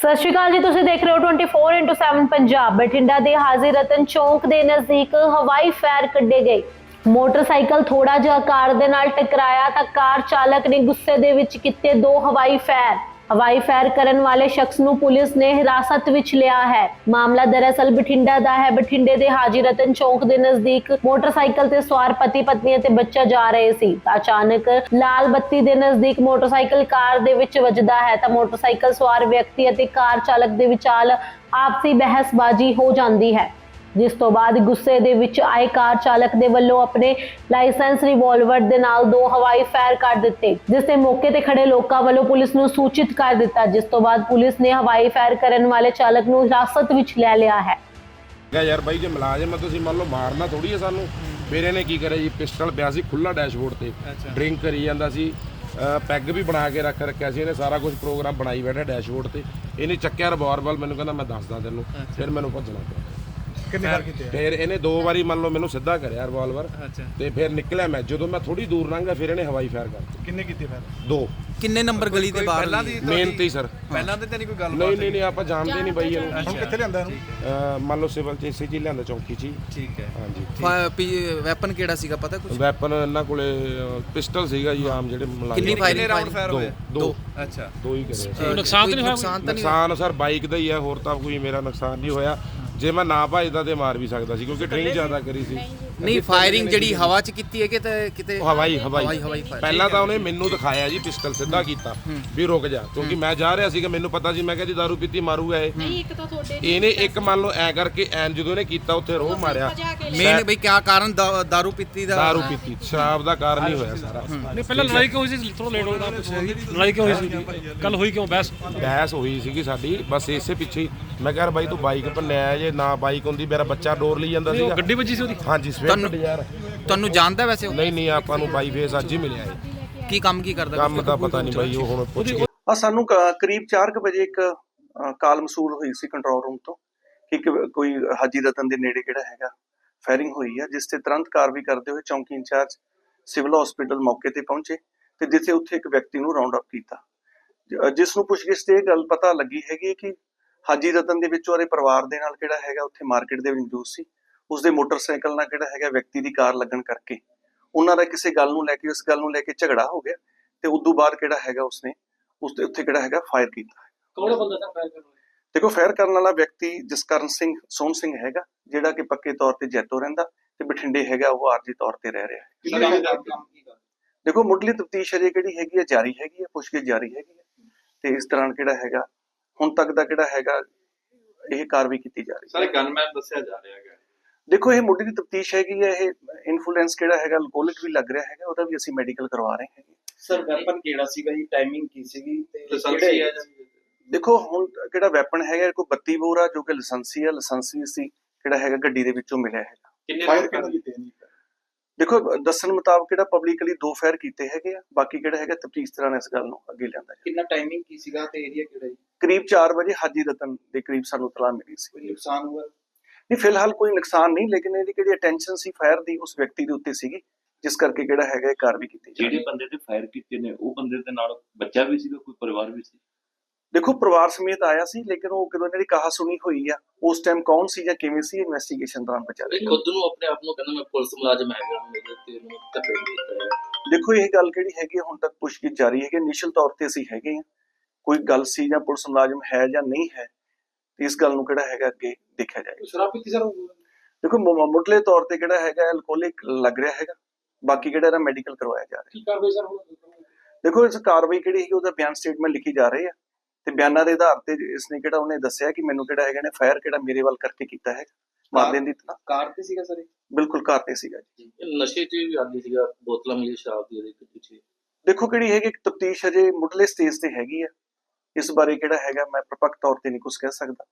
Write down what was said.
ਸਤਿ ਸ਼੍ਰੀ ਅਕਾਲ ਜੀ, ਤੁਸੀਂ ਦੇਖ ਰਹੇ ਹੋ 24x7 ਪੰਜਾਬ। ਬਠਿੰਡਾ ਦੇ ਹਾਜ਼ਰ ਰਤਨ ਚੌਂਕ ਦੇ ਨਜ਼ਦੀਕ ਹਵਾਈ ਫਾਇਰ ਕੱਢੇ ਗਏ। ਮੋਟਰਸਾਈਕਲ ਥੋੜਾ ਜਿਹਾ ਕਾਰ ਦੇ ਨਾਲ ਟਕਰਾਇਆ ਤਾਂ ਕਾਰ ਚਾਲਕ ਨੇ ਗੁੱਸੇ ਦੇ ਵਿੱਚ ਕੀਤੇ ਦੋ ਹਵਾਈ ਫਾਇਰ ਹਵਾਈ ਫਾਇਰ ਕਰਨ ਵਾਲੇ ਸ਼ਖਸ ਨੂੰ ਪੁਲਿਸ ਨੇ ਹਿਰਾਸਤ ਵਿੱਚ ਲਿਆ ਹੈ। ਮਾਮਲਾ ਦਰਅਸਲ ਬਠਿੰਡਾ ਦਾ ਹੈ। ਬਠਿੰਡੇ ਦੇ ਹਾਜੀ ਰਤਨ ਚੌਕ ਦੇ ਨਜ਼ਦੀਕ ਮੋਟਰਸਾਈਕਲ ਤੇ ਸਵਾਰ ਪਤੀ ਪਤਨੀ ਅਤੇ ਬੱਚਾ ਜਾ ਰਹੇ ਸੀ। ਅਚਾਨਕ ਲਾਲ ਬੱਤੀ ਦੇ ਨਜ਼ਦੀਕ ਮੋਟਰਸਾਈਕਲ ਕਾਰ ਦੇ ਵਿੱਚ ਵੱਜਦਾ ਹੈ ਤਾਂ ਮੋਟਰਸਾਈਕਲ ਸਵਾਰ ਵਿਅਕਤੀ ਅਤੇ ਕਾਰ ਚਾਲਕ ਦੇ ਵਿਚਾਲ ਆਪਸੀ ਬਹਿਸਬਾਜ਼ੀ ਹੋ ਜਾਂਦੀ ਹੈ। ਜਿਸ ਤੋਂ ਬਾਅਦ ਗੁੱਸੇ ਦੇ ਵਿੱਚ ਆਏ ਕਾਰ ਚਾਲਕ ਦੇ ਵੱਲੋਂ ਆਪਣੇ ਲਾਇਸੈਂਸ ਰਿਵਾਲਵਰ ਦੇ ਨਾਲ ਦੋ ਹਵਾਈ ਫਾਇਰ ਕਰ ਦਿੱਤੇ ਜਿਸ ਤੇ ਮੌਕੇ ਤੇ ਖੜੇ ਲੋਕਾਂ ਵੱਲੋਂ ਪੁਲਿਸ ਨੂੰ ਸੂਚਿਤ ਕਰ ਦਿੱਤਾ। ਜਿਸ ਤੋਂ ਬਾਅਦ ਪੁਲਿਸ ਨੇ ਹਵਾਈ ਫਾਇਰ ਕਰਨ ਵਾਲੇ ਚਾਲਕ ਨੂੰ ਹਿਰਾਸਤ ਵਿੱਚ ਲੈ ਲਿਆ ਹੈ। ਕਿਹਾ ਯਾਰ ਬਾਈ ਜੇ ਮੁਲਾਜ਼ਮ ਆ ਤੁਸੀਂ ਮੰਨ ਲਓ ਮਾਰਨਾ ਥੋੜੀ ਹੈ ਸਾਨੂੰ। ਫਿਰ ਇਹਨੇ ਕੀ ਕਰਿਆ ਜੀ? ਪਿਸਟਲ ਪਿਆ ਸੀ ਖੁੱਲਾ ਡੈਸ਼ਬੋਰਡ ਤੇ। ਡਰਿੰਕ ਕਰੀ ਜਾਂਦਾ ਸੀ। ਪੈਗ ਵੀ ਬਣਾ ਕੇ ਰੱਖ ਰੱਖਿਆ ਸੀ। ਇਹਨੇ ਸਾਰਾ ਕੁਝ ਪ੍ਰੋਗਰਾਮ ਬਣਾਈ ਬੈਠਾ ਡੈਸ਼ਬੋਰਡ ਤੇ। ਇਹਨੇ ਚੱਕਿਆ ਰਿਵਾਲਵਰ ਮੈਨੂੰ ਕਹਿੰਦਾ ਮੈਂ ਦੱਸਦਾ ਤੈਨੂੰ। ਫਿਰ ਮੈਨੂੰ ਭੱਜਣਾ ਪਿਆ। ਕਿੰਨੇ ਵਾਰ ਕੀਤੇ ਆ? ਫਿਰ ਇਹਨੇ ਦੋ ਵਾਰੀ ਮੰਨ ਲਓ ਮੈਨੂੰ ਸਿੱਧਾ ਕਰਿਆ ਰਿਵਾਲਵਰ ਅੱਛਾ। ਤੇ ਫਿਰ ਨਿਕਲਿਆ ਮੈਂ। ਜਦੋਂ ਮੈਂ ਥੋੜੀ ਦੂਰ ਲੰਘਿਆ ਫਿਰ ਇਹਨੇ ਹਵਾਈ ਫਾਇਰ ਕਰਤੀ ਕਿੰਨੇ ਕੀਤੇ ਫਿਰ? ਦੋ। ਕਿੰਨੇ ਨੰਬਰ ਗਲੀ ਦੇ ਬਾਹਰ ਪਹਿਲਾਂ ਦੀ? ਹੈ? ਮੇਨ ਤੇ ਹੀ ਸਰ। ਪਹਿਲਾਂ ਤੇ ਤਾਂ ਨਹੀਂ ਕੋਈ ਗੱਲ ਨਹੀਂ ਨਹੀਂ ਨਹੀਂ ਆਪਾਂ ਜਾਣਦੇ ਨਹੀਂ ਬਾਈ ਇਹਨੂੰ। ਹੁਣ ਕਿੱਥੇ ਲਿਆਂਦਾ ਇਹਨੂੰ? ਅਹ ਮੰਨ ਲਓ ਸਿਵਲ ਚ ਇਸੇ ਜੀ ਲਿਆਂਦਾ ਚੌਂਕੀ ਚ ਹੀ। ਠੀਕ ਹੈ। ਹਾਂਜੀ। ਵੈਪਨ ਕਿਹੜਾ ਸੀਗਾ ਪਤਾ ਕੁਝ ਵੈਪਨ ਇਹਨਾਂ ਕੋਲੇ ਪਿਸਟਲ ਸੀਗਾ ਜੀ ਆਮ ਜਿਹੜੇ ਮੁਲਾਜ਼ਮ ਕਿੰਨੀ ਕਿੰਨੇ ਫਾਇਰਿੰਗ ਰਾਉਂਡ ਫਾਇਰ ਹੋਏ? ਦੋ। ਅੱਛਾ। ਦੋ ਹੀ ਕਰੇ। ਨੁਕਸਾਨ ਤਾਂ ਨਹੀਂ ਹੋਇਆ ਨੁਕਸਾਨ ਤਾਂ ਨਹੀਂ ਹੋਇਆ? ਨੁਕਸਾਨ ਸਰ ਬਾਈਕ ਦਾ ਹੀ ਹੈ। ਹੋਰ ਤਾਂ ਕੋਈ ਮੇਰਾ ਨੁਕਸਾਨ ਨਹੀਂ ਹੋਇਆ। ਜੇ ਮੈਂ ਨਾ ਭਜਦਾ ਤੇ ਮਾਰ ਵੀ ਸਕਦਾ ਸੀ ਕਿਉਂਕਿ ਡਰਿੰਕ ਜ਼ਿਆਦਾ ਕਰੀ ਸੀ। ਨਹੀਂ ਫਾਇਰਿੰਗ ਜਿਹੜੀ ਹਵਾ 'ਚ ਕੀਤੀ ਹੈ ਕਿ ਤੇ ਕਿਤੇ ਉਹ ਹਵਾਈ ਹਵਾਈ। ਹਵਾਈ fire। ਪਹਿਲਾਂ ਤਾਂ ਉਹਨੇ ਮੈਨੂੰ ਦਿਖਾਇਆ ਜੀ ਪਿਸਟਲ ਸਿੱਧਾ ਕੀਤਾ ਵੀ ਰੁਕ ਜਾ ਕਿਉਂਕਿ ਮੈਂ ਜਾ ਰਿਹਾ ਸੀਗਾ ਮੈਨੂੰ ਪਤਾ ਸੀ ਮੈਂ ਕਿਹਾ ਜੀ ਦਾਰੂ ਪੀਤੀ ਮਾਰੂਗਾ ਇਹ। ਨਹੀਂ ਇੱਕ ਤਾਂ ਤੁਹਾਡੇ ਇਹਨੇ ਇੱਕ ਮੰਨ ਲਓ ਐ ਕਰਕੇ ਐਨ ਜਦੋਂ ਇਹਨੇ ਕੀਤਾ ਉੱਥੇ ਰੋਹ ਮਾਰਿਆ। ਮੇਨ ਬਈ ਕਿਆ ਕਾਰਨ ਦਾ- ਦਾਰੂ ਪੀਤੀ ਦਾ? ਦਾਰੂ ਪੀਤੀ ਸ਼ਰਾਬ ਦਾ ਕਾਰਨ ਹੀ ਹੋਇਆ ਸਾਰਾ। ਨਹੀਂ ਪਹਿਲਾਂ ਲੜਾਈ ਕਿਉਂ ਹੋਈ ਸੀ? ਥੋੜਾ ਲੇਟ ਹੋ ਗਿਆ ਲੜਾਈ ਕਿਉਂ ਹੋਈ ਸੀ? ਕੱਲ ਹੋਈ ਕਿਉਂ? ਬਹਿਸ? ਬਹਿਸ ਹੋਈ ਸੀਗੀ ਸਾਡੀ ਬਸ ਇਸੇ ਪਿੱਛੇ ਹੀ। ਮੈਂ ਕਿਹਾ ਯਾਰ ਬਾਈ ਤੂੰ ਬਾਈਕ ਭੰਨਿਆ ਜੇ ਨਾ ਬਾਈਕ ਹੁੰਦੀ ਮੇਰਾ ਬੱਚਾ ਡੋਰ ਲਈ ਜਾਂਦਾ ਸੀਗਾ। ਗੱਡੀ ਵੱਜੀ ਸੀ ਉਹਦੀ? ਹਾਂਜੀ ਸਵੇਰ ਤੁਹਾਨੂੰ- ਜਾਣਦਾ ਵੈਸੇ ਉਹ? ਨਹੀਂ ਨਹੀਂ ਆਪਾਂ ਨੂੰ ਬਾਈ ਫੇਸ ਅੱਜ ਹੀ ਮਿਲਿਆ ਹੈ ਕੀ ਕੰਮ ਕੀ ਕਰਦਾ ਕੰਮ ਦਾ ਪਤਾ ਨਹੀਂ ਬਾਈ ਉਹ ਹੁਣ ਪੁੱਛ ਕੇ ਆ ਸਾਨੂੰ ਕ- ਕਰੀਬ 4:00 ਵਜੇ ਇੱਕ ਅ, ਕਾਲ ਮਸੂਲ ਹੋਈ ਸੀ ਕੰਟਰੋਲ ਰੂਮ ਤੋਂ ਕਿ ਇੱਕ ਕੋਈ ਹਾਜੀ ਰਤਨ ਦੇ ਨੇੜੇ ਕਿਹੜਾ ਹੈਗਾ। ਫਾਇਰਿੰਗ ਹੋਈ ਹੈ ਜਿਸ ਤੇ ਤੁਰੰਤ ਕਾਰਵਾਈ ਕਰਦੇ ਹੋਏ ਚੌਂਕੀ ਇੰਚਾਰਜ ਸਿਵਲ ਹਸਪੀਟਲ ਮੌਕੇ ਤੇ ਪਹੁੰਚੇ ਤੇ ਜਿੱਥੇ ਉੱਥੇ ਇੱਕ ਵਿਅਕਤੀ ਨੂੰ ਰਾਉਂਡ ਅਪ ਕੀਤਾ। ਜ- ਜਿਸ ਨੂੰ ਪੁੱਛਗਿੱਛ ਤੇ ਇਹ ਗੱਲ ਪਤਾ ਲੱਗੀ ਹੈਗੀ ਕਿ ਹਾਜੀ ਰਤਨ ਦੇ ਵਿੱਚ ਉਹਦੇ ਪਰਿਵਾਰ ਦੇ ਨਾਲ ਕਿਹੜਾ ਹੈਗਾ ਉੱਥੇ ਮਾਰਕੀਟ ਦੇ ਵਿੱਚ ਮੌਜੂਦ ਸੀ। ਉਸਦੇ ਮੋਟਰਸਾਈਕਲ ਨਾਲ ਕਿਹੜਾ ਹੈਗਾ ਵਿਅਕਤੀ ਦੀ ਕਾਰ ਲੱਗਣ ਕਰਕੇ। ਉਹਨਾਂ ਦਾ ਕਿਸੇ ਗੱਲ ਨੂੰ ਲੈ ਕੇ ਉਸ ਗੱਲ ਨੂੰ ਲੈ ਕੇ ਝਗੜਾ ਹੋ ਗਿਆ ਤੇ ਉਸ ਤੋਂ ਬਾਅਦ ਕਿਹੜਾ ਹੈਗਾ ਉਸਨੇ ਉਸ ਦੇ ਉੱਤੇ ਕਿਹੜਾ ਹੈਗਾ ਫਾਇਰ ਕੀਤਾ। ਕੌਣ ਬੰਦਾ ਸਰ ਫਾਇਰ ਕਰਨ ਦੇਖੋ ਫਾਇਰ ਕਰਨ ਵਾਲਾ ਵਿਅਕਤੀ ਜਸਕਰਨ ਸਿੰਘ ਸੋਮ ਸਿੰਘ ਹੈਗਾ ਜਿਹੜਾ ਕਿ ਪੱਕੇ ਤੌਰ ਤੇ ਜੈਤੋ ਰਹਿੰਦਾ ਤੇ ਬਠਿੰਡੇ ਹੈਗਾ ਉਹ ਆਰਜੀ ਤੌਰ ਤੇ ਰਹਿ ਰਿਹਾ। ਹੈ? ਦੇਖੋ ਮੁੱਢਲੀ ਤਫਤੀਸ਼ ਅਜੇ ਕਿਹੜੀ ਹੈਗੀ ਹੈ? ਜਾਰੀ ਹੈਗੀ ਹੈ ਪੁੱਛਗਿੱਛ ਜਾਰੀ ਹੈਗੀ ਹੈ ਤੇ ਇਸ ਦੌਰਾਨ ਕਿਹੜਾ ਹੈਗਾ ਹੁਣ ਤੱਕ ਦਾ ਕਿਹੜਾ ਹੈਗਾ ਇਹ ਕਾਰਵਾਈ ਕੀਤੀ ਜਾ ਰਹੀ ਹੈ। ਸਾਰੇ ਗਨਮੈਨ ਦੱਸਿਆ ਜਾ ਰਿਹਾ ਹੈਗਾ। ਦੇਖੋ ਇਹ ਮੁੱਢਲੀ ਤਫਤੀਸ਼ ਹੈਗੀ ਹੈ ਇਹ ਇਨਫਲੂਐਂਸ ਕਿਹੜਾ ਹੈਗਾ ਅਲਕੋਹਲਿਕ ਵੀ ਲੱਗ ਰਿਹਾ ਹੈਗਾ ਉਹਦਾ ਵੀ ਅਸੀਂ ਮੈਡੀਕਲ ਕਰਵਾ ਰਹੇ ਹੈਗੇ। ਸਰ ਵੈਪਨ ਕਿਹੜਾ ਸੀਗਾ ਜੀ? ਟਾਈਮਿੰਗ ਕੀ ਸੀਗੀ ਤੇ ਲਾਇਸੈਂਸੀ ਹੈ। ਜਾਂ ਦੇਖੋ ਹੁਣ ਕਿਹੜਾ ਵੈਪਨ ਹੈਗਾ ਕੋਈ 32 ਬੋਰ ਆ ਜੋ ਕਿ ਲਾਇਸੈਂਸੀ ਹੈ ਲਾਇਸੈਂਸ ਸੀ ਕਿਹੜਾ ਹੈਗਾ ਗੱਡੀ ਦੇ ਵਿੱਚੋਂ ਮਿਲਿਆ ਹੈਗਾ। ਕਿੰਨੇ ਫਾਇਰ ਕੀਤੇ ਨਹੀਂ ਦੇਖੋ ਦੱਸਣ ਮੁਤਾਬਕ ਕਿਹੜਾ ਪਬਲਿਕਲੀ ਦੋ ਫਾਇਰ ਕੀਤੇ ਹੈਗੇ ਆ ਬਾਕੀ ਕਿਹੜਾ ਹੈਗਾ ਤਫਤੀਸ਼ ਤਰ੍ਹਾਂ ਇਸ ਗੱਲ ਨੂੰ ਅੱਗੇ ਲਿਆਂਦਾ ਜਾਏ ਕਿੰਨਾ ਟਾਈਮਿੰਗ ਕੀ ਸੀਗਾ ਤੇ ਏਰੀਆ ਕਿਹੜਾ ਜੀ? ਕਰੀਬ 4 ਵਜੇ ਹਾਜੀ ਰਤਨ ਦੇ ਕਰੀਬ ਸਾਨੂੰ ਤਲਾ ਮਿਲੀ ਸੀ। ਕੋਈ ਨੁਕਸਾਨ ਹੋਇਆ? ਨਹੀਂ ਫਿਲਹਾਲ ਕੋਈ ਨੁਕਸਾਨ ਨਹੀਂ ਲੇਕਿਨ ਇਹਦੀ ਕਿਹੜੀ ਅਟੈਂਸ਼ਨ ਸੀ ਫਾਇਰ ਦੀ ਉਸ ਵਿਅਕਤੀ ਦੇ ਉੱਤੇ ਸੀਗੀ ਜਿਸ ਕਰਕੇ ਕਿਹੜਾ ਹੈਗਾ ਇਹ ਕਾਰਵਾਈ ਕੀਤੀ ਜਿਹੜੇ ਬੰਦੇ ਤੇ ਫਾਇਰ ਕੀਤੇ ਨੇ ਉਹ ਬੰਦੇ ਦੇ ਨਾਲ ਬੱਚਾ ਵੀ ਸੀਗਾ ਕੋਈ ਪਰਿਵਾਰ ਵੀ ਸੀ? ਦੇਖੋ ਪਰਿਵਾਰ ਸਮੇਤ ਆਇਆ ਸੀ ਲੇਕਿਨ ਉਹ ਕਦੋਂ ਇਹਨਾਂ ਦੀ ਕਹਾ ਸੁਣੀ ਹੋਈ ਆ ਉਸ ਟਾਈਮ ਕੌਣ ਸੀ ਜਾਂ ਕਿਵੇਂ ਸੀ ਇਨਵੈਸਟੀਗੇਸ਼ਨ ਦੌਰਾਨ ਬਚਾ ਇਹ ਖੁਦ ਨੂੰ ਆਪਣੇ ਆਪ ਨੂੰ ਕਹਿੰਦਾ ਮੈਂ ਪੁਲਿਸ ਮੁਲਾਜ਼ਮ ਹੈਗਾ ਮੇਰੇ ਤੇ ਇਹਨੂੰ ਧੱਕੇ ਦਿੱਤਾ ਹੈ। ਦੇਖੋ ਇਹ ਗੱਲ ਕਿਹੜੀ ਹੈਗੀ ਹੁਣ ਤੱਕ ਪੁੱਛਗਿੱਛ ਜਾਰੀ ਹੈਗੀ ਇਨੀਸ਼ੀਅਲ ਤੌਰ ਤੇ ਅਸੀਂ ਹੈਗੇ ਆ। ਕੋਈ ਗੱਲ ਸੀ ਜਾਂ ਪੁਲਿਸ ਮੁਲਾਜ਼ਮ ਹੈ ਜਾਂ ਨਹੀਂ ਹੈ ਇਸ ਗੱਲ ਨੂੰ ਕਿਹੜਾ ਹੈਗਾ ਅੱਗੇ ਦੇਖਿਆ ਜਾਏਗਾ ਸ਼ਰਾਬ ਪੀਤੀ ਸਰ? ਦੇਖੋ ਮੁੱਢਲੇ ਤੌਰ ਤੇ ਕਿਹੜਾ ਹੈਗਾ ਅਲਕੋਹਲਿਕ ਲੱਗ ਰਿਹਾ ਹੈਗਾ। ਬਾਕੀ ਕਿਹੜਾ ਇਹਦਾ ਮੈਡੀਕਲ ਕਰਵਾਇਆ ਜਾ ਰਿਹਾ। ਕੀ ਕਾਰਵਾਈ ਸਰ ਹੁਣ? ਦੇਖੋ ਇਸ ਕਾਰਵਾਈ ਕਿਹੜੀ ਹੈਗੀ ਉਹਦਾ ਬਿਆਨ ਸਟੇਟਮੈਂਟ ਲਿਖੀ ਜਾ ਰਹੀ ਹੈ ਤੇ ਬਿਆਨਾਂ ਦੇ ਆਧਾਰ ਤੇ ਇਸਨੇ ਕਿਹੜਾ ਉਹਨੇ ਦੱਸਿਆ ਕਿ ਮੈਨੂੰ ਕਿਹੜਾ ਹੈਗਾ ਨੇ ਫਾਇਰ ਕਿਹੜਾ ਮੇਰੇ ਵੱਲ ਕਰਕੇ ਕੀਤਾ ਹੈ ਮਾਰ ਦੇਣ ਦੀ ਤਾਂ ਕਾਰ ਤੇ ਸੀਗਾ ਸਰ ਬਿਲਕੁਲ ਘਰ ਤੇ ਸੀਗਾ ਜੀ। ਨਸ਼ੇ 'ਚ ਵੀ ਆਦੀ ਸੀਗਾ ਬੋਤਲਾਂ ਮਿਲੀ ਸ਼ਰਾਬ ਦੀ ਉਹਦੇ ਪਿੱਛੇ। ਦੇਖੋ ਕਿਹੜੀ ਹੈਗੀ ਤਫਤੀਸ਼ ਅਜੇ ਮੁੱਢਲੇ ਸਟੇਜ ਤੇ ਹੈਗੀ ਆ। ਇਸ ਬਾਰੇ ਕਿਹੜਾ ਹੈਗਾ ਮੈਂ ਪ੍ਰਪੱਕ ਤੌਰ ਤੇ ਨਹੀਂ ਕੁਝ ਕਹਿ ਸਕਦਾ।